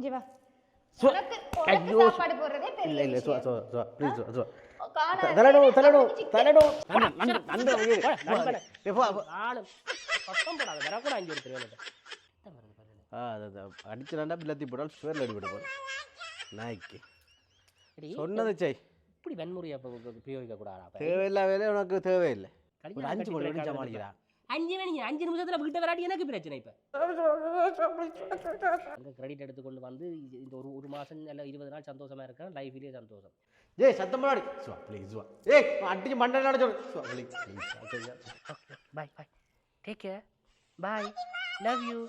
இங்க வா சு- உனக்கு உனக்கு ஐயோ, சாப்பாடு போடுறதே இல்ல பெரிய இல்ல சுவா. சுவா சுவா ப்ளீஸ் சுவா சுவா காணாது. தலடோ தலடோ சிக்கன். தலடோ நண்டு நண்டு நண்டு வயிறு. நண்பனே. ஏ, போ, போ. நானும் சத்தம் போடாத வரக்கூட அஞ்சு திருவேலை ஆ அது அடிச்சுடாண்டா பில்லத்தி போட்டால் சுவரில் அடிபட போகிறேன் நாய்க்கு சொன்னது செய் இப்படி வன்முறையை பிரயோகிக்க கூடாதா? தேவையில்லா வேலை உனக்கு தேவையில்லை ஒரு அஞ்சு மணி வரைக்கும் கிடக்காத சமாளிக்கிறா அஞ்சு மணி அஞ்சு நிமிஷத்துல வீட்டை வராட்டி எனக்கு பிரச்சனை இப்ப. அங்க கிரெடிட் எடுத்துக்கொண்டு வந்து இது- இந்த ஒரு ஒரு மாசம் இல்ல இருபது நாள் சந்தோஷமா இருக்கேன் லைஃப்லயே சந்தோஷம். ஏய் சத்தம் போடாடி. சுவா ப்ளீஸ் சுவா. ஏய் அடிச்சு மண்டை நட சொல்லு சுவா please please bye bye take care bye love you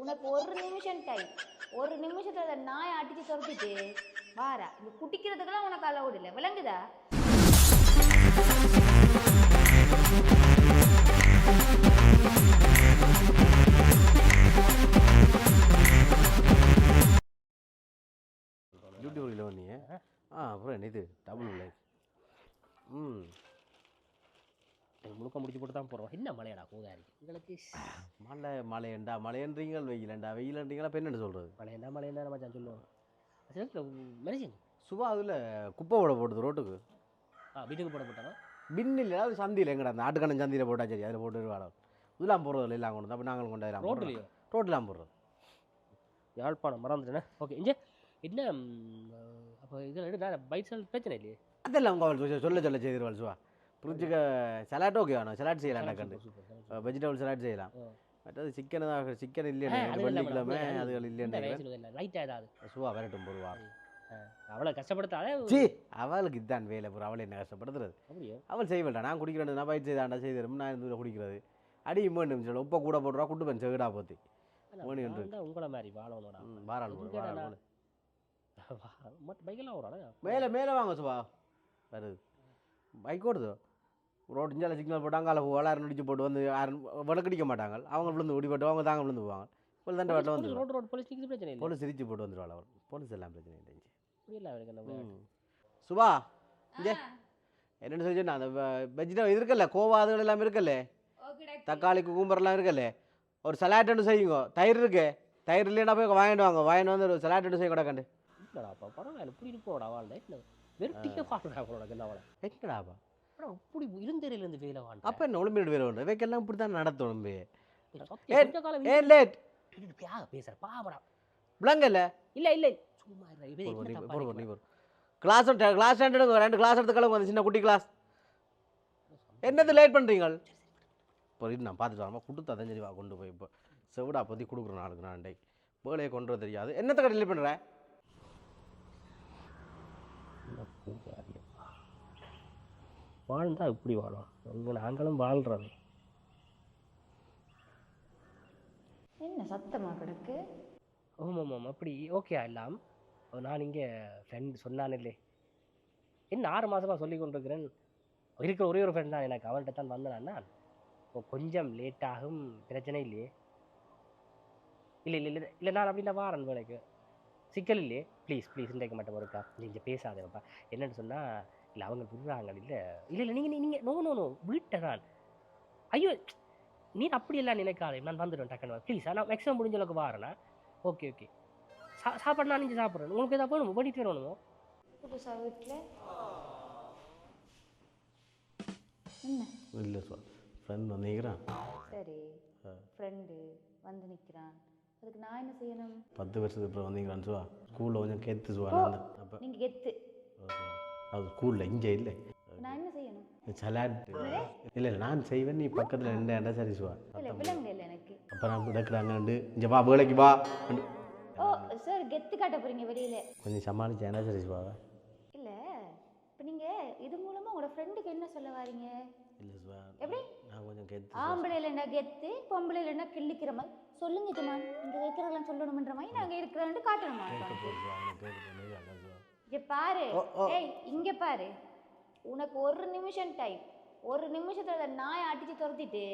உனக்கு ஒரு நிமிஷம் டைம் ஒரு நிமிஷத்துல நாயை அடிச்சு துரத்திட்டு வாரா இந்த குடிக்கிறதுக்கெல்லாம் உனக்கு அளவுடு இல்லை. விளங்குதா? யூடியூப்ல இல்லை நீ ஆ? அப்புறம் இது டபுள் லைஃப் ம். முழுக்க முடிச்சு போட்டு தான் போறோம் என்ன மழையடா கூதாரி உங்களுக்கு மழை மழையண்டா மழையன்றீங்கள் வெயிலண்டா. வெயிலன்றீங்களா இப்போ என்னன்னு சொல்கிறது மழையண்டா மழையண்டா நம்ம சொல்லுவோம். சரி மனுஷன் சுபா அதில் குப்பை போட போடுது ரோட்டுக்கு. ஆ வீட்டுக்கு போட போட்டானா? பின் இல்லை அது சந்தியில் எங்கடா அந்த ஆட்டுக்கண்ணன் சந்தியில் போட்டா சரி அதில் போட்டு வாடம் இதெல்லாம் போடுறது இல்லை எல்லாம் கொண்டு அப்போ நாங்களும் கொண்டாயிரம் ரோட்லயோ ரோட்லாம் போடுறது. யாழ்ப்பாணம் மறந்துட்டேனே. ஓகே இங்கே என்ன அப்போ இதில் செல் பிரச்சனை இல்லையே? அதெல்லாம் உங்கள் அவள் சொல்ல- சொல்ல செய்திருவாள் சுவா. புரிஞ்சுக்க சலாட் ஓகே வேணும் சலாட் செய்யலாம்டா கண்டு வெஜிடபிள் சலாட் செய்யலாம். மற்றது சிக்கன் தான் சிக்கன் இல்லையா வெள்ளிக்கிழமை அது அதுகள் இந்த இல்லையா வயசுல இல்லை. லைட்டாக ஏதாவது சுவா விரட்டும் போடுவா அவளை கஷ்டப்படுத்தாலே சி அவளுக்கு இதான் வேலை பூரா. அவளை என்ன கஷ்டப்படுத்துறது? அவள் செய்வல்டா. நான் குடிக்கிறேன் நான் பயிற்சி செய்தாண்டா செய்தரும் நான் குடிக்கிறது. அடி இம்மன் சொல்ல உப்பை கூட போட்டுருவா குட்டு பன் செகுடா போத்தி. உங்களை மாதிரி வாழணும்டா ம், வாராள் போடு, இதுக்கு வாராள் பைக்கெல்லாம் வரானே மேலே மேலே வாங்க சுபா. வருது பைக் ஓடுதோ. ரோடு இஞ்சால சிக்னல் போட்டாங்க அதில் வளாரம் நடிச்சு போட்டு வந்து யாரும் விளக்கடிக்க மாட்டாங்க. அவங்க விழுந்து ஓடிப்பட்டு அவங்க தாங்க விழுந்து போவாங்க. இப்போ தண்டை வாட்டில் வந்து ரோடு ரோடு போலீஸ் நிற்கிறது பிரச்சனை இல்லை போலீஸ் சிரிச்சு போட்டு வந்துடுவாள் அவர் போலீஸ் எல்லாம் பிரச்சனை இல்லை புரியல அவருக்கு என்ன ம். சுபா இங்கே. என்னென்னு சொல்லி அந்த வெஜிடபிள் இது இருக்குல்ல? கோவா அதுகள் எல்லாம் இருக்குல்ல? தக்காளி குக்கும்பர்லாம் இருக்குல்ல? ஒரு சலாட் ஒன்று செய்யுங்க. தயிர் இருக்கு. தயிர் இல்லைன்னா போய் வாங்கிட்டு வாங்க. வாங்கிட்டு வந்து ஒரு சலாட் ஒன்று செய்ய கூட கண்டு. இல்லடாப்பா பரவாயில்ல இப்படி இருப்போடா வாழ்ந்த. என்ன? வெறுட்டிக்க வாழ்றா அவளோட அவளை. எங்கடாப்பா ஆனால் இப்படி இருந்தேரிலேருந்து வேலை வாழ்ந்த அப்போ என்ன ஒளிம்பிட்டு வேறு ஒன்று வைக்கெல்லாம் இப்படி தான் நடத்தணும் லேட். பேசுற. பாவடா விளங்கல்ல இல்ல? இல்ல சும்மா கிளாஸ் கிளாஸ் ரெண்டு கிளாஸ் எடுத்து கலங்க அந்த சின்ன குட்டி கிளாஸ் என்னது லேட் பண்ணுறீங்க இப்போ நான் பார்த்துட்டு வரமா கொடுத்தா தான் சரி வா கொண்டு போய். இப்போ செவிடா பற்றி கொடுக்குறேன் நாளுக்கு நான் டே வேலையை கொண்டு தெரியாது. என்னத்தை கடை வாழ்ந்தா இப்படி வாழும் உங்க நாங்களும் வாழ்றோம். என்ன சத்தமா கிடக்கு? ஆமாம் அப்படி ஓகே எல்லாம்? நான் இங்கே ஃப்ரெண்ட் சொன்னானில்லே என்ன ஆறு மாசமா சொல்லி கொண்டிருக்கிறேன்? இருக்கிற ஒரே ஒரு ஃப்ரெண்ட் தான் எனக்கு. அவன்கிட்ட தான் வந்தேன் நான்? கொஞ்சம் லேட் ஆகும். பிரச்சனை இல்லையே. இல்லை இல்லை இல்லை. இல்லை நான் அப்படி நான் வாரன் வேலைக்கு. சிக்கல் இல்லையே. ப்ளீஸ் ப்ளீஸ் இன்றைக்கு மட்டும் இருக்கா நீங்கள் பேசாதேப்பா என்னன்னு சொன்னால் இல்லை அவங்க விடுறாங்க இல்லை. இல்லை இல்லை நீங்கள் நீங்கள் நோ நோ நோ வீட்டை தான் ஐயோ நீ அப்படியெல்லாம் நினைக்காதே. நான் வந்துடுவேன் டக்குன்னு ப்ளீஸ் நான் மேக்ஸிமம் முடிஞ்ச அளவுக்கு வாரேண்ணா ஓகே ஓகே. சா சாப்பாடு நான் நீங்கள் சாப்பிட்றேன் உங்களுக்கு எதாவது பண்ணிட்டு வேணுமோ புதுசா வீட்டுல இல்லை சார் ஃப்ரெண்ட் வந்தீங்கிறான் சரி. ஃப்ரெண்டு வந்து நிக்கிறான். அதுக்கு நான் என்ன செய்யணும்? பத்து வருஷத்துக்கு அப்புறம் வந்தீங்களான்னு சுவா ஸ்கூலில் கொஞ்சம் கேத்து சுவா நான் அப்போ நீங்க கெத்து. அது ஸ்கூலில் இங்கே இல்லை. நான் என்ன செய்யணும்? சலாட் இல்லை இல்லை நான் செய்வேன் நீ பக்கத்தில் நின்றேன்டா சரி சுவா. இல்ல விலங்கு இல்லை எனக்கு. அப்போ நான் கிடக்குறாங்கண்டு இங்கே வா வேலைக்கு வா. ஓ சார் கெத்து காட்ட போறீங்க வெளியில. கொஞ்சம் சமாளிச்சேன்டா சரி சுவா இல்ல இப்ப நீங்க இது மூலமா உங்களோட ஃப்ரெண்டுக்கு என்ன சொல்ல வாரீங்க? இல்லை சுவா எப்படி? நான் கொஞ்சம் கேத்து ஆம்பளை இல்லைன்னா கெத்து பொம்பளை இல்லைன்னா கிள்ளிக்கிற மாதிரி? சொல்லுங்க ஜமான் இங்க வைக்கிறதெல்லாம் சொல்லணும்ன்ற மாதிரி நாங்க இருக்கிறோம்னு காட்டணுமா? கேட்க அவனை கேட்க போகுது அதான் சுவா இங்க பாரு. ஓ, ஓ. ஏய் இங்க பாரு. உனக்கு ஒரு நிமிஷம் டைம் ஒரு நிமிஷத்துல அந்த நாயை அடிச்சு துரத்திட்டு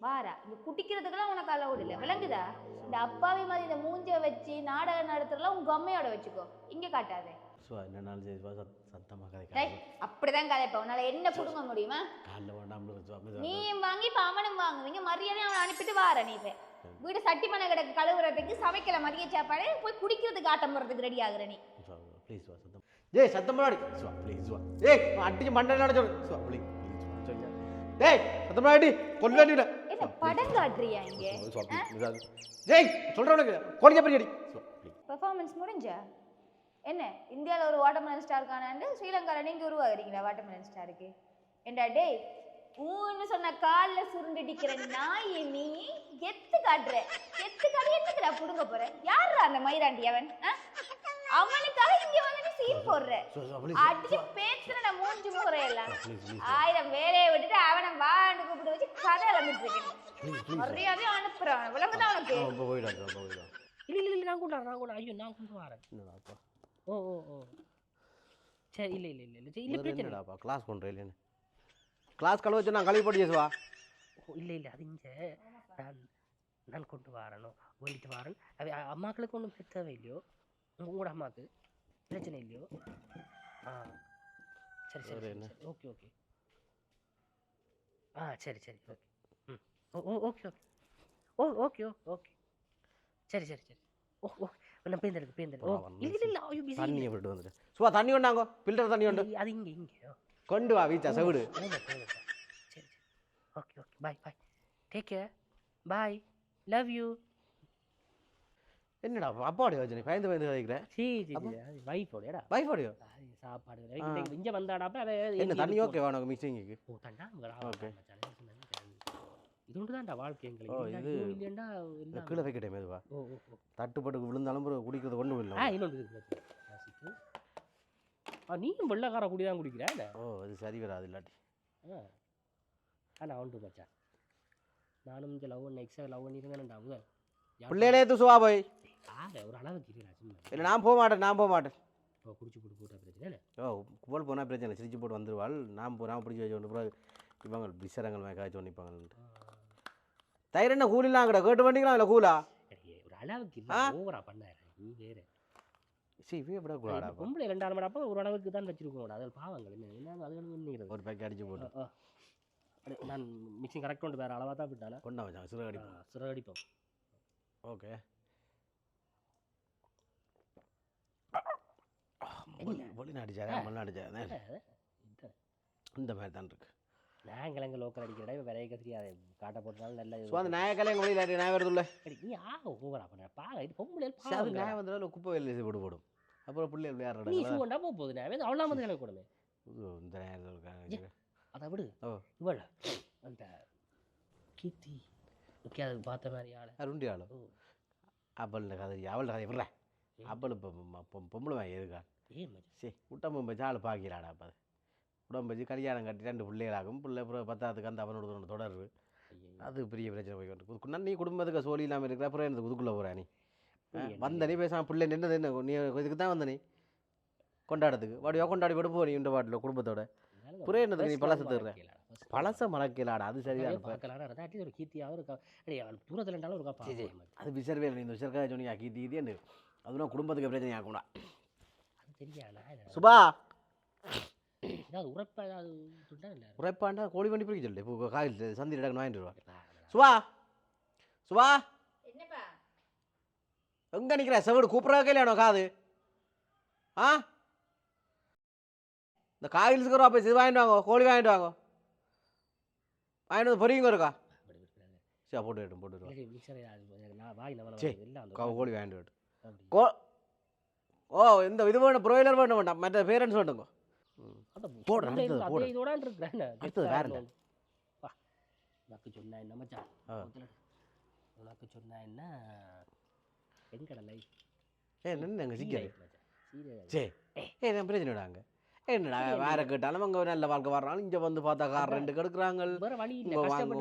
வாரா இங்க குடிக்கிறதுக்கெல்லாம் உனக்கு அளவுடு இல்லை. விளங்குதா? இந்த அப்பாவி மாதிரி இந்த மூஞ்ச வச்சு நாடகம் நடத்துறதுலாம் உங்க அம்மையோட வச்சுக்கோ. இங்க காட்டாதே. சுவா என்னன்னாலும் சரி சத் சத்தமாக கதைக்காது அப்படிதான் கதைப்ப உன்னால என்ன புடுங்க முடியுமா காலைல வேண்டாம். நீயும் வாங்கி இப்ப அவனும் வாங்குவீங்க மரியாதை அவனை அனுப்பிட்டு வார நீ இப்ப வீடு சட்டி மனை கிடக்கு கழுவுறதுக்கு சமைக்கல மதிய சாப்பாடு போய் குடிக்கிறதுக்கு ஆட்டம் போறதுக்கு ரெடி ஆகுற நீ ப்ளீஸ் வா சத்தம் ஏய் சத்தம் பண்ணாடி சுவா ப்ளீஸ் வா ஏய் அடிச்சு மண்டை நட சொல்லு சுவா ப்ளீஸ் ப்ளீஸ் டேய் சத்தம் பண்ணாடி கொல்ல வேண்டியல என்ன படம் இங்க ப்ளீஸ் ஜெய் சொல்றவனுக்கு பெரியடி சுவா ப்ளீஸ் பெர்ஃபார்மன்ஸ் முடிஞ்சா என்ன? இந்தியாவில் ஒரு வாட்டர்மெலன் ஸ்டார் காணாண்டு ஸ்ரீலங்காவில் நீங்கள் உருவாகிறீங்களா வாட்டர்மெலன் ஸ்டாருக்கு ஏண்டா டேய் ஊன்னு சொன்ன காலில் சுருண்டுடிக்கிற நாயை நீ கெத்து காட்டுற. கெத்து காட்டி என்னதுடா புடுங்க போற? யாருடா அந்த மயிராண்டி அவன்? அவனுக்காக இங்க வந்து நீ சீன் போடுற. அடிச்சு பேசுற மூஞ்சி முறையெல்லாம் ஆயிரம் வேலையை விட்டுட்டு அவனை வான்னு கூப்பிட்டு வச்சு கதை இழந்துட்டு இருக்கேன். மரியாதையும் அனுப்புறான். விளங்குதான் போயிடாது இல்லை இல்லை நான் வரேன் நான் வரேன். ஐயோ நான் கொண்டு வரேன். ஓ ஓ ஓ. சரி இல்லை இல்லை இல்லை இல்லை. சரி இல்லை பிரச்சனை இல்லை. என்னடாப்பா கிளாஸ் பண்ணுறேன் இல்லைன்னு கிளாஸ் கழுவ வச்சு நான் கழுவி படிக்க சுவா ஓ இல்லை இல்லை அது இங்கே நான் நான் கொண்டு வரணும் வேண்டிட்டு வரேன் அது அம்மாக்களுக்கு ஒன்றும் தேவை உங்க- உங்களோட அம்மாவுக்கு பிரச்சனை இல்லையோ? ஆ சரி சரி ஓகே ஓகே. ஆ சரி சரி ஓகே. ம். Oh oh okay okay. Oh okay okay. சரி சரி சரி. ஓ ஓ நான் பேந்தெடுக்கு பேந்தெடுக்கு இல்லை இல்லை இல்லை ஐயோ பிஸி தண்ணியை விட்டு வந்துட்டு சுவா தண்ணி கொண்டாங்கோ ஃபில்டர் தண்ணி கொண்டு. அது இங்கே இங்கே. கொண்டு வா வீச்சா செவிடு. சரி சரி. Okay okay. Bye bye take care bye love you என்னடா அப்பாடி வச்சு நீ பயந்து பயந்து கதைக்கிறேன். சீ சீ? வைஃபோடையடா வைஃபோடியோ சாப்பாடு. இங்கே வந்தாடாப்ப என்ன தண்ணி போ- ஓகே உனக்கு மிக்சிங்க்கு ஓ தண்டா Okay. இது ஒன்று தான்டா வாழ்க்கை எங்களுக்கு கீழே வைக்கட்டே மெதுவா தட்டுப்பட்டுக்கு விழுந்தாலும் குடிக்கிறது ஒன்றும் ஆ இல்லை இன்னொன்று பாத்து. ரசித்து. ஆ நீயும் வெள்ளக்கார குடி தான் குடிக்கிற என்ன? ஓ அது சரி வராது இல்லாட்டி. ஆ. ஆனால் ஒன்று மச்சான். நானும் இந்த லவ் பண்ண எக்ஸா லவ் பண்ணியிருந்தேன்டா முதல் பிள்ளைகளே துசுவா போய்? ஒரு சும்மா இல்லை நான் போக மாட்டேன் நான் போக மாட்டேன். ஓ குடிச்சு போட்டு போட்ட பிரச்சனை இல்லை ஓ போல் போனால் பிரச்சனை இல்லை சிரிச்சு போட்டு வந்துடுவாள் நான் போ நான் பிடிச்சி வச்சு பிறகு இவங்க பிசரங்கள் மேக்காச்சும் ஒன்றிப்பாங்க தயிர் என்ன கூலிலாம் கிட்ட கேட்டு பண்ணிக்கலாம் இல்லை கூலா? ஒரு அளவுக்கு? இல்லை ஓவரா பண்ணாரு நீ வேற. சரி இவே விட கூடாடா பொம்பளை ரெண்டாயிரம் மடப்போ ஒரு அளவுக்கு தான் வச்சிருக்கோம். அது பாவங்கள் என்ன என்ன அது பண்ணிக்கிறது ஒரு பேக் அடிச்சு போட்டு. நான் மிக்சிங் கரெக்ட் உண்டு வேற அளவாக தான் விட்டானா? கொண்டா வச்சாங்க சிறுகடி சிறகடிப்போம் ஓகே. வெளிநாடு மண்ணாடு இந்த மாதிரி தான் இருக்கு. நாங்கள் எங்கே லோக்கல் அடிக்கிறடா இப்போ விரைய கத்திரியாது காட்ட போட்டாலும் நல்ல ஸோ அந்த நாயக்கலை எங்கள் வெளியில் நாய் வருதுல்ல நீ ஆக ஓவரா பண்ண பாங்க இது பொம்பளை அது நாய் வந்தாலும் குப்பை வெளியில் போட்டு போடும். அப்புறம் பிள்ளை நீ விளையாடுறாங்க சூண்டா போக போகுது நான் அவ்வளோ வந்து எனக்கு கூடமே இந்த நேரத்தில் அதை விடு. ஓ. இவள் அந்த கீர்த்தி ஓகே அது பார்த்த மாதிரி ஆளை. அருண்டி ஓ. அப்பல் கதை அவள் கதை விடுற அப்பல் இப்போ பொம்பளை இருக்கா ஏன் சரி வச்சு ஆள் பார்க்கிறாடா அப்போ உடம்பு வச்சு கல்யாணம் கட்டி ரெண்டு பிள்ளைகளாகும். பிள்ளை அப்புறம் பத்தாவதுக்கு அந்த அவனோட தொடருது ஐயையோ. அது பெரிய பிரச்சனை போய் கொண்டு நீ குடும்பத்துக்கு சோழி இல்லாமல் இருக்கிற அப்புறம் எனக்கு இதுக்குள்ளே போகிறா நீ? ஆ, புரியல. வந்த நீ பேசாம பிள்ளை நின்னது என்ன நீ இதுக்கு தான் வந்த நீ? கொண்டாடத்துக்கு. வாடியோ கொண்டாடி விட போ நீ இந்த பாட்டில் குடும்பத்தோட. புரிய என்னதுக்கு நீ பழசை தர்ற? பழச மறக்கலாடா அது at least ஒரு அடே அவன் தூரத்தில் இருந்தாலும். பார்க்கலாம் அது விசர்வே நீ இந்த விசர்க்கா சொன்னீங்க கீத்தி கீத்தின்னு அதுனா குடும்பத்துக்கு பிரச்சனை ஆகும்டா அது தெரியாது? சுபா! ஏதாவது உரைப்பா ஏதாவது துண்டா இல்லை? உரைப்பாண்டா கோழி வண்டி பிடிக்க சொல்லு இப்போ காயில் சந்தி இடக்கு வாங்கிட்டு வருவா சுபா என்னப்பா? எங்க நிக்கிற? செவடு கூப்பிட்றா கல்யாணம் காது. ஆ? இந்த காயில் இருக்கிறோம் அப்போ இது வாங்கிட்டு வாங்க கோழி வாங்கிட்டு வாங்க. வாங்கிட்டு வந்து பொரியுங்க இருக்கா சரி போட்டு விட்டு போட்டு விட்டு கோழி வாங்கிட்டு விட்டு ஓ இந்த இது வேணும் ப்ரோயிலர் வேணும் வேண்டாம். மற்ற பேரண்ட்ஸ் வேண்டுங்க. ம் அந்த போடு, உள்ள அடுத்தது இருந்து போடு. அதே இதோட இருக்கிறேன் அடுத்தது வேற என்ன? உனக்கு சொன்னா என்ன மச்சான்? ஆ. முதல்ல உனக்கு சொன்னா என்ன? எங்கட லைஃப் ஏ நின்று எங்கள் சிக்கல் சீரியஸ் சரி ஏ என்ன பிரச்சனைடா அங்கே. என்னடா வேற கேட்டாலும் அங்கே நல்ல வாழ்க்கை வர்றாங்க இங்கே வந்து பார்த்தா கார் ரெண்டு கெடுக்குறாங்க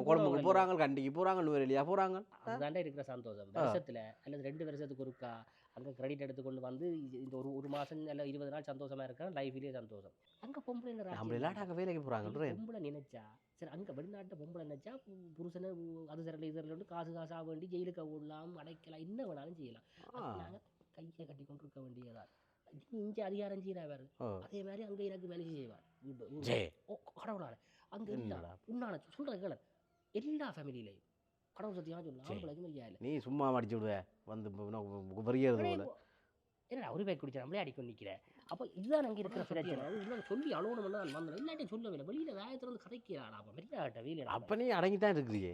குழம்புக்கு போகிறாங்க கண்டிக்கு போகிறாங்க போகிறாங்க அதுதாண்டா இருக்கிற சந்தோஷம். வருஷத்துல அல்லது ரெண்டு வருஷத்துக்கு ஒருக்கா அங்க கிரெடிட் எடுத்துக்கொண்டு வந்து இந்த ஒரு ஒரு மாசம் இல்ல இருபது நாள் சந்தோஷமா இருக்கேன் லைஃப்லயே சந்தோஷம். அங்க பொம்பளை என்ன ராஜ்யம்? நம்மள இல்லாட்ட அங்கே வேலைக்கு போகிறாங்க பொம்பளை நினைச்சா சரி அங்க வெளிநாட்டுல பொம்பளை நினைச்சா புருஷனை அது சரல இது சரல காசு காசா வேண்டி ஜெயிலுக்கு விடலாம் அடைக்கலாம் என்ன வேணாலும் செய்யலாம். அது நாங்க கையை கட்டி கொண்டு இருக்க வேண்டியதா இங்க அதிகாரம் செய்யறா வேறு ஓ. அதே மாதிரி அங்க எனக்கு வேலை செய்வார். கடவுளால. அங்க உன்னான சொல்ற கேள. எல்லா ஃபேமிலியிலையும் கடவுள் சத்தியமாக சொல்லலாம் சரி. ஆம்பளைக்கும் இல்லையா இல்லை நீ சும்மா அடிச்சு விடுவ வந்து இப்ப உனக்கு பெரியது போல என்ன ஒரு பேக் குடிச்சா நம்மளே அடிக்க நிற்கிறேன் அப்போ இதுதான் அங்கே இருக்கிற பிரச்சனை இதெல்லாம் சொல்லி அழுவணும்னு நான் வந்தேன் இல்லாட்டி சொல்லவில்லை வெளியில் வேகத்தில் வந்து கதைக்கிறாடா அப்போ வெளியாட்ட வீடு அப்ப நீ அடங்கித்தான் இருக்கிறியே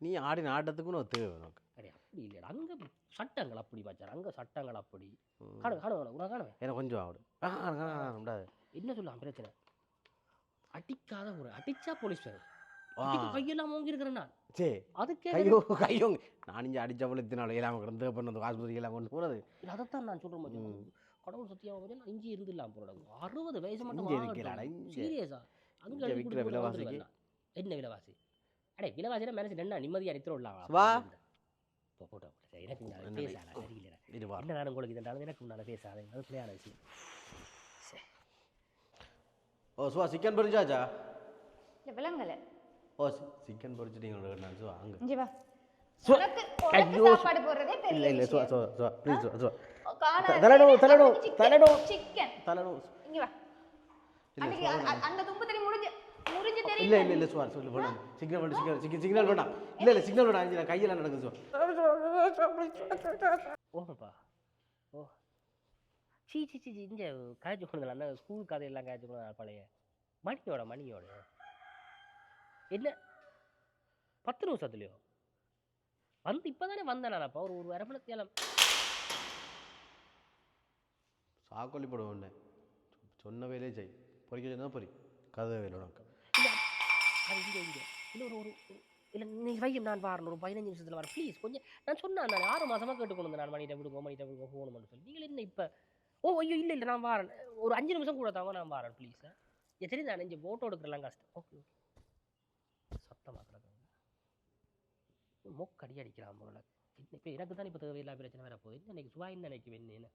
நீ ஆடின ஆட்டத்துக்குன்னு ஒரு தேவை உனக்கு கிடையாது அப்படி இல்லை அங்கே சட்டங்கள் அப்படி வச்சார் அங்கே சட்டங்கள் அப்படி. காணு காணு உனக்கு காணுவேன் எனக்கு கொஞ்சம் ஆடு. என்ன சொல்லலாம் பிரச்சனை அடிக்காத ஒரு அடிச்சா போலீஸ் கையெல்லாம் மூங்கி இருக்கிறேன் நான் சரி அதுக்கே கையோ கையோ. நான் இங்கே அடிச்சவள இத்தனால எல்லாம் கிடந்து பண்ணது ஆஸ்பத்திரி எல்லாம் கொண்டு போகிறது அதைத்தான் நான் சொல்றேன் மச்சான். கடவுள் வந்து நான் இங்கே இருந்துடலாம் போல அறுபது வயசு மட்டும். சீரியஸா? அங்க விற்கிற விலைவாசிக்கு? என்ன விலைவாசி? அடே விலைவாசினா மேனேஜ் என்ன நிம்மதியா எடுத்துட்டு விடலாம்? வா. இப்போ போட்டோ சரி, எனக்கு என்ன பேசாத சரியில்லை என்ன நான் உங்களுக்கு இதனால எனக்கு முன்னால பேசாத. அது பிள்ளையான விஷயம். ஓ சுவா சிக்கன் பொரிச்சாச்சா இல்ல விளங்கல ஓ சிக்கன் பொரிச்சிட்டீங்க நான் சுவா அங்கே இங்க வா. சு- ஐயோ, சாப்பாடு போடுறதே பெரிய இல்லை ப்ளீஸ் வா. அந்த தும்பு முடிஞ்சு முடிஞ்சு தெரியும் இல்லை இல்லை சுவா சொல்லு வேணாம். சிக்னல் வேண்டாம் சிக்னல் சிக்கன் சிக்னல் இல்லை இல்லை சிக்னல் வேண்டாம் அஞ்சு நடக்குது சுவா ஓஹப்பா ஓ. சீ சீ சீ சீ, இங்க காய்ச்சி கொண்டு அண்ணா ஸ்கூல் கதையெல்லாம் காய்ச்சி கொண்டு பழைய. மணியோட மணியோட. என்ன? பத்து நிமிஷத்துலையோ? வந்து இப்போதானே வந்தேன் நான் அப்போ. ஒரு ஒரு அரமணத்தையெல்லாம் சாக்கொல்லி போடுவோம் ஒன்று சொன்ன வேலையே செய். பொறிக்க சொன்னா பொறி. கதை வேலை அது இங்கே இங்கே. இல்லை ஒரு ஒரு இல்லை நீ வையும் நான் வரணும் ஒரு பதினஞ்சு நிமிஷத்தில் வரேன். ப்ளீஸ் கொஞ்சம் நான் சொன்னேன் நான் ஆறு மாதமாக கேட்டுக்கொண்டு நான் மணிகிட்ட விடுங்க மணிகிட்ட விடுங்க போகணும்னு சொல்லி. நீங்கள் என்ன இப்போ? ஓ ஐயோ இல்லை இல்லை நான் வரேன். ஒரு அஞ்சு நிமிஷம் கூட தாங்க நான் வரேன் ப்ளீஸ் சரி நான் இங்கே ஃபோட்டோ எடுக்கிறலாம் கஷ்டம் ஓகே ஓகே சத்தமாக கிடக்குங்க மொக்கடி அடிக்கிறான் போல இப்போ எனக்கு தான் இப்போ தேவையில்லா பிரச்சனை வர போகுது. இன்னைக்கு சுவா என்ன நினைக்கு என்ன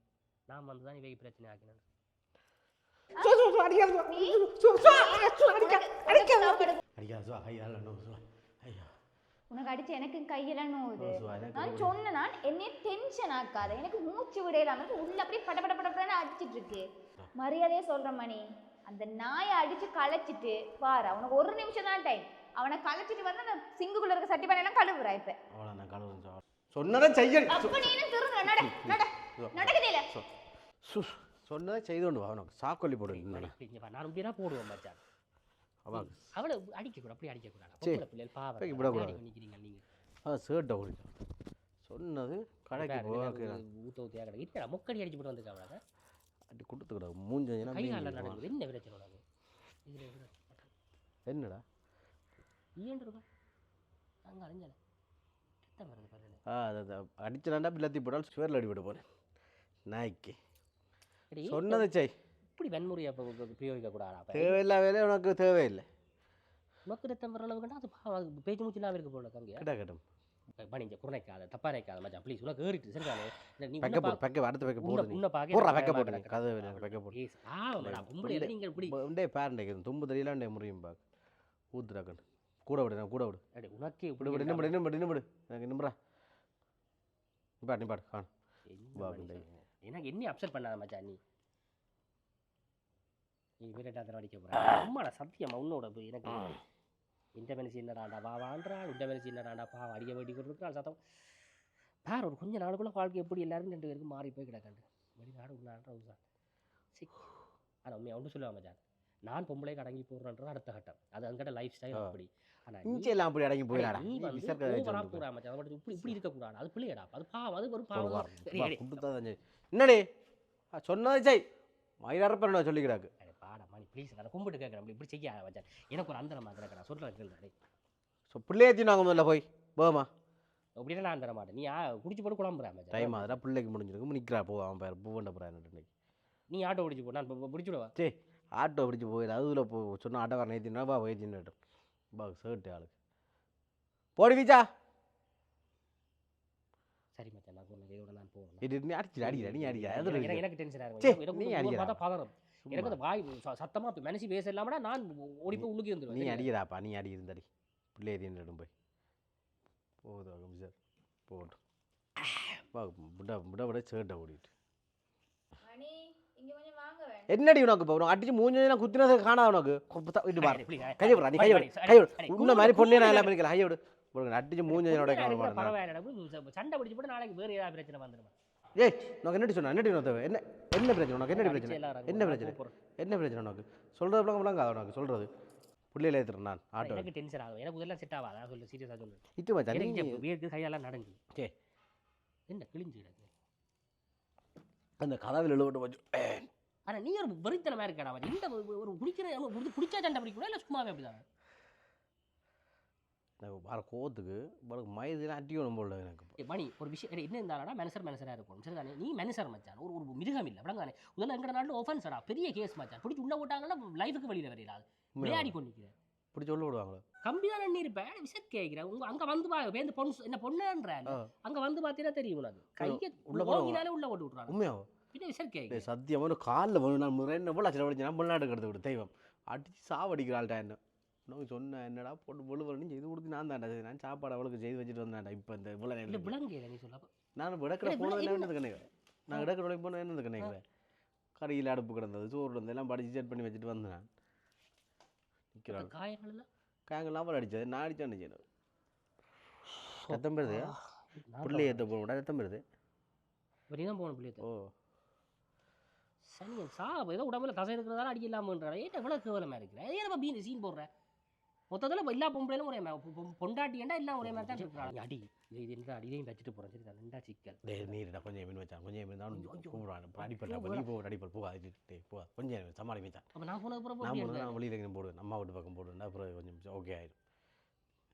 நான் வந்து தான் இவைக்கு பிரச்சனை ஆக்கினேன் உனக்கு அடிச்சு எனக்கு கையெல்லாம் நோவுது. நான் சொன்னேன் நான் என்னைய டென்ஷன் ஆக்காத. எனக்கு மூச்சு விடையிலாம இருக்கு. உள்ள அப்படியே பட பட அடிச்சிட்டு இருக்கு. மரியாதையே சொல்ற மணி. அந்த நாயை அடிச்சு களைச்சிட்டு வாரா. உனக்கு ஒரு நிமிஷம் தான் டைம் அவனை களைச்சிட்டு வந்து அந்த சிங்குக்குள்ள இருக்க சட்டி பண்ணையெல்லாம் கழுவுறா இப்ப. அவ்வளோ நான் கழுவுறேன் சொன்னதை செய்ய அப்ப நீனும் திருந்த நட நட நடக்குதே இல்ல சொன்னதை செய்து கொண்டு வா உனக்கு சாக்கொல்லி போடு இங்கே நான் உண்மையாக போடுவேன் மச்சான். அவா அவளை அடிக்கக்கூடாது அப்படி அடிக்கக்கூடாது. பிள்ளைகள் பாவம். விடக்கூடாது. நிற்கிறீங்க நீங்கள் சேட்டை குடிக்கும் சொன்னது கடைக்கு போக ஊத்த ஊத்தியா இல்லைடா முக்கடி அடிச்சு போட்டு வந்துருக்காங்க அடி கொடுத்துக்கூடாது மூஞ்சா என்ன பிரச்சனை என்னடா? இருக்கா அங்கே அழிஞ்சால ரத்தம் வருது பாருங்க ஆ அதை அடிச்சலாண்டா பிள்ளத்தி போட்டால் சுவரில் அடிபட போகிறேன் நாய்க்கு. எடி, சொன்னதை செய். இப்படி வன்முறையை அப்போ பிரயோகிக்க கூடாதா அப்போ? தேவையில்லா வேலை உனக்கு தேவையில்லை. உனக்கு ரத்தம் வர அளவுக்கு அது பேச்சு மூச்சு இல்லாமல் இருக்க போல தங்க கிட்ட கட்டும் பணிஞ்ச குறைக்காத தப்பா நினைக்காத மச்சான் ப்ளீஸ் உனக்கு ஏறிட்டு சரிதானே? நீ பெக்க போடு பெக்க அடுத்த பெக்க போடு உன்னை போடுறா பெக்க போடு நீ. கதை வேலை பெக்க போடு. பொம்பளை நீங்கள் இப்படி உண்டே பேரண்டே தும்பு தெரியலாண்டே முறியும் பாக்கு. ஊத்துறாக்கன் கூட விடு நான் கூட விடு. அடே, உனக்கே விடு விடு விடு இன்னும் விடு எனக்கு நிம்புறா நிப்பாடு நிப்பாடு காணும். எனக்கு என்ன அப்செட் பண்ணாத மச்சான் நீ? நீ வீரட்டா தர அடிக்க போற உம்மாடா சத்தியமா உன்னோட போய் எனக்கு இந்த மனுஷன் என்னடாண்டா வா வான்றா. இந்த மனுஷன் என்னடாண்டா பா அடிக்க வேண்டி கொடுக்குறா சத்தம். வேற ஒரு கொஞ்ச நாளுக்குள்ள வாழ்க்கை எப்படி எல்லாரும் ரெண்டு பேருக்கு மாறி போய் கிடக்காண்டு வெளிநாடு உள்நாடு உசா சிக் ஆனால் உண்மையை ஒன்று சொல்லுவா மச்சான். நான் பொம்பளை அடங்கி போடுறேன்றது அடுத்த கட்டம். அது அங்கிட்ட லைஃப் ஸ்டைல். அப்படி. ஆனா இஞ்சி எல்லாம் அப்படி அடங்கி போயிடாடா. நீ நீ வந்து விசர்க்க ஓவரா போறா மச்சான். அதை மட்டும் இப்படி இப்படி இருக்கக்கூடாது. அது பிள்ளையடா. அது பாவம். அது ஒரு பாவம். சரி, சரி. என்னடி? சொன்னதை செய். மயிலாரப்ப சொல்லிக்கிறாக்கு. அடே பாடா மணி ப்ளீஸ் நான் கும்பிட்டு கேட்குறேன் இப்படி செய்ய மச்சான். எனக்கு ஒரு அந்தரமா கிடக்கு நான் சொல்கிறேன் கேள்வி ஸோ பிள்ளைய நாங்கள் முதல்ல போய். போமா அப்படின்னா நான் தர மாட்டேன். நீ குடிச்சு போட்டு குழம்புறா மச்சான். டைம் ஆகுதுடா. பிள்ளைக்கு முடிஞ்சிருக்கு நிற்கிறா போ அவன் பேர். பூவண்ட போகிறான் இன்னைக்கு. நீ ஆட்டோ பிடிச்சி போ. நான் இப்போ பிடிச்சிடுவா சே ஆட்டோ பிடிச்சி போயிடு அதுல போ சொன்ன ஆட்டோக்காரன் ஏற்றினா பா ஏற்றின்னு பா சேட்டு ஆளுக்கு போடி வீச்சா. சரி மச்சான் நான் சொன்னேன் இதோட நான் போகிறேன் இது நீ அடிச்சிட அடிக்கிற நீ அடிக்கிற எனக்கு எனக்கு டென்ஷன் ஆகும் நீ அடிக்கிறா. பார்த்தா எனக்கு அந்த வாய் ச- சத்தமா இப்ப மனசு பேச இல்லாமடா நான் ஓடி போய் உள்ளுக்கு நீ இருந்துருவேன் அடிக்கிறாப்பா நீ அடி இருந்தடி பிள்ளை ஏற்றின்னு போய். போகுது சார். போகட்டும் பா விட விட விட சேட்டை ஓடிட்டு மணி இங்க கொஞ்சம் வாங்க வேண்டாம் என்னடி உனக்கு இப்போ? உனக்கு அடிச்சு மூஞ்சி குத்தினது காணா உனக்கு. இது பாரு. கையை விடுறா நீ கையை விடு கையை விடு. உன்ன மாதிரி பொண்ணு நான் எல்லாம் இருக்கல கையை விடு. ஒரு அடிச்சு மூஞ்சனோட பாருங்க பரவாயில்ல சண்டை பிடிச்சு போட்டு நாளைக்கு வேறு ஏதாவது பிரச்சனை வந்துடும்? ஏய் உனக்கு என்னடி சொன்னா? என்னடி உனக்கு என்ன என்ன பிரச்சனை? உனக்கு என்னடி பிரச்சனை? என்ன பிரச்சனை? என்ன பிரச்சனை உனக்கு? சொல்றது விளங்க விளங்காத உனக்கு சொல்றது. பிள்ளையில ஏத்துறேன் நான் ஆட்டோ எனக்கு டென்ஷன் ஆகும் எனக்கு இதெல்லாம் செட் ஆகாது? நான் சொல்லு சீரியஸாக சொல்லு. இட்டு மச்சான் எனக்கு வேர்க்கு கையெல்லாம் நடங்கு. சே. என்ன கிழிஞ்சு கிடக்கு. அந்த கதவில் எழுவட்டு வச்சு ஆனா நீ ஒரு வெறித்தனமா இருக்கடா. இந்த ஒரு- குடிக்கிற ஒரு குடிச்சா சண்டை பிடிக்கணும் இல்லை சும்மாவே அப்படிதான்? வர கோவத்துக்கு உனக்கு மயதுனா அட்டிக்கணும் போல எனக்கு மணி ஒரு விஷயம் என்ன இருந்தாடா மனுஷர் மனுஷரா இருக்கும் சரிதானே? நீ மனுஷர் மச்சான். ஒரு ஒரு மிருகம் இல்லை விளங்கானே. முதல்ல எங்கட நாட்டில் ஒஃபென்ஸ்டா பெரிய கேஸ் மச்சான். பிடிச்சி உள்ள போட்டாங்கன்னா லைஃபுக்கு வெளியில வரையில விளையாடி கொண்டிருக்கிறேன் இப்படி சொல்ல விடுவாங்களோ கம்பி தானே நீ இருப்ப விசட் கேட்கிறேன் உங்க அங்க வந்து பா பேருந்து பொண்ணு என்ன பொண்ணுன்ற. அங்க வந்து பார்த்தீங்கன்னா தெரியும் உனக்கு. கையை உள்ள. ஓங்கினாலே உள்ள போட்டு விட்றாங்க உண்மையாவோ? பின்ன டேய் சத்தியமாக ஒரு காலில் வேணும் நான் முறை என்ன போல செலவழிச்சு நான் வெளிநாட்டுக்கு எடுத்து விடு தெய்வம். அடிச்சு சாவடிக்கிறாள்டா என்ன. நான் சொன்னேன் என்னடா போட்டு விழுவலன்னு செய்து கொடுத்து நான் தான்டா. நான் சாப்பாடு அவளுக்கு செய்து வச்சுட்டு வந்தேன்டா இப்போ இந்த இவ்வளோ நேரம் விளங்கல நீ சொல்ல நான் விடக்கிற போனது என்ன- என்னது கணக்கு நான் விடக்கிற போனது என்னது கணக்கு கறியில் அடுப்பு கிடந்தது சோறு இருந்தது எல்லாம் படிச்சு செட் பண்ணி வச்சுட்டு வந்தேன். நான் நிற்கிறாள் காயங்கள் எல்லாம் காங்கெல்லாம் அவள் அடிச்சது நான் அடிச்சேன் செய்யணும்? ரத்தம் பெறுது பிள்ளை ஏற்ற போக ரத்தம் பெறுது போகணும் பிள்ளைய ஓ. சனியன் சா ஏதோ உடம்புல தசை இருக்கிறதால அடிக்க இல்லாமன்றாரு ஏன் இவ்வளோ கேவலமாக இருக்கிறேன் ஏன் நம்ம பீன் சீன் போடுற? மொத்தத்தில் எல்லா பொம்பளையிலும் ஒரே பொண்டாட்டி ஏண்டா எல்லாம் ஒரே மாதிரி தான் இருக்கிறாங்க அடி இது இது இந்த அடி இதையும் வச்சுட்டு போகிறேன் சரி ரெண்டா சிக்கல். டேய் நீடா கொஞ்சம் மீன் வச்சான். கொஞ்சம் மீன் தான் ஐயோ. கூப்பிடுவான். அடிப்பட்டா நீ போ அடிப்பல் போ அது டேய் போ. கொஞ்சம் சமாளி வச்சான். அப்போ நான் போனது அப்புறம் நான் நான் வெளியில் எங்கே போடுவேன் அம்மா வீட்டு பக்கம் போடுவேன் அப்புறம் கொஞ்சம் ஓகே ஆயிடும்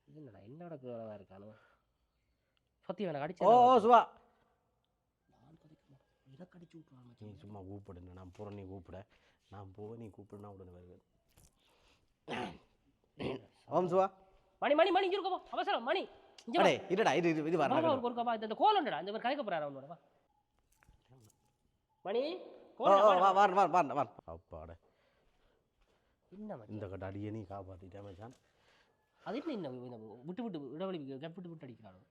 என்னடா என்னோட கேவலமாக இருக்கானு? சத்தியம் எனக்கு அடிச்சு ஓ சுவா எனக்கு அடிச்சு விட்டுருவான் நீ சும்மா கூப்பிடு நான் போகிறேன் நீ கூப்பிட. நான் போவேன் நீ கூப்பிடு நான் உடனே வருவேன். ஓம் சுவா. மணி மணி மணி இங்க இருக்கோ அவசரம் மணி. அடே இருடா இது இது இது வர ஒரு ஒரு கப்பா இந்த கோல் உண்டுடா இந்த மாதிரி கதைக்க போறாரு அவனோட மணி அப்பாட. என்ன இந்த கட்ட அடியை நீ காப்பாற்றிட்டே மச்சான். அது என்ன இந்த விட்டு விட்டு இடைவெளி விட்டு விட்டு அடிக்கிறானோ?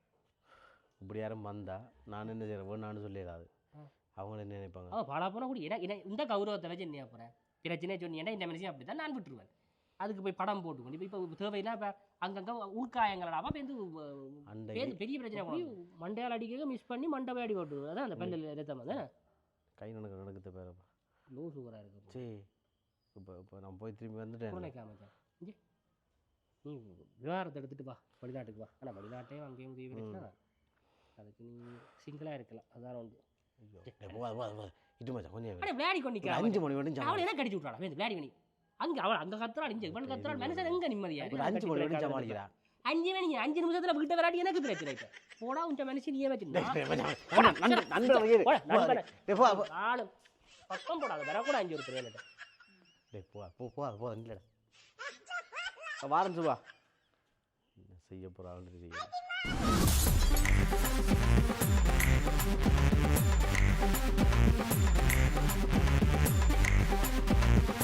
இப்படி யாரும் வந்தா நான் என்ன செய்கிறேன் வேணான்னு சொல்லிடாது. அவங்க என்ன நினைப்பாங்க? அவன் பாலா போனா கூட என்ன இந்த கௌரவத்தை வச்சு என்ன போகிறேன் பிரச்சனை சொன்னீங்கன்னா இந்த மனுஷன் அப்படி தான் நான் விட்டுருவேன். அதுக்கு போய் படம் போட்டுக்கணும் இப்போ இப்போ தேவையில்லை இப்போ அங்கங்கே உள்காயங்களடா அப்போ வந்து பேருந்து பெரிய பிரச்சனை போய் மண்டையால் அடிக்க மிஸ் பண்ணி மண்டை அடி போட்டு அதான் அந்த பல்லில் ரத்தம் வந்து கை நடக்க நடக்குது பேரப்பா லோ சுகராக இருக்கு. சரி இப்போ இப்போ நான் போய் திரும்பி வந்துட்டேன் நீ விவகாரத்தை எடுத்துட்டு வா. வெளிநாட்டுக்கு வா. ஆனால் வெளிநாட்டையும் அங்கேயும் அதுக்கு நீ சிங்கிளாக இருக்கலாம். அதான் டேய், போகாத போகாத போகாத. இட்டு மச்சான் கொஞ்சம் இரு. அடே விளையாடி ஒரு கொண்டிக்கா அஞ்சு மணி அவளை என்ன கடிச்சு வேந்து விளையாடி. பண்ணி அங்கே அவள் அங்கே கத்துறாள் இங்கே இவன் கத்துறாள் மனுஷன் எங்கே நிம்மதியா? ஒரு அஞ்சு மணி வரையும் சமாளிக்கிறா. அஞ்சு மணி அஞ்சு நிமிஷத்துல வீட்டை விளையாடி எனக்கு பிரச்சனை இப்போ போடா உன் மனுஷன் போ. ஆளு. பக்கம் போடாத வரக்கூட அஞ்சு ஒரு பிரேன் டேய், போ, போ, போ, போ, இல்லடா. வாரேன் சுபா என்ன செய்ய தெரியல Thank you.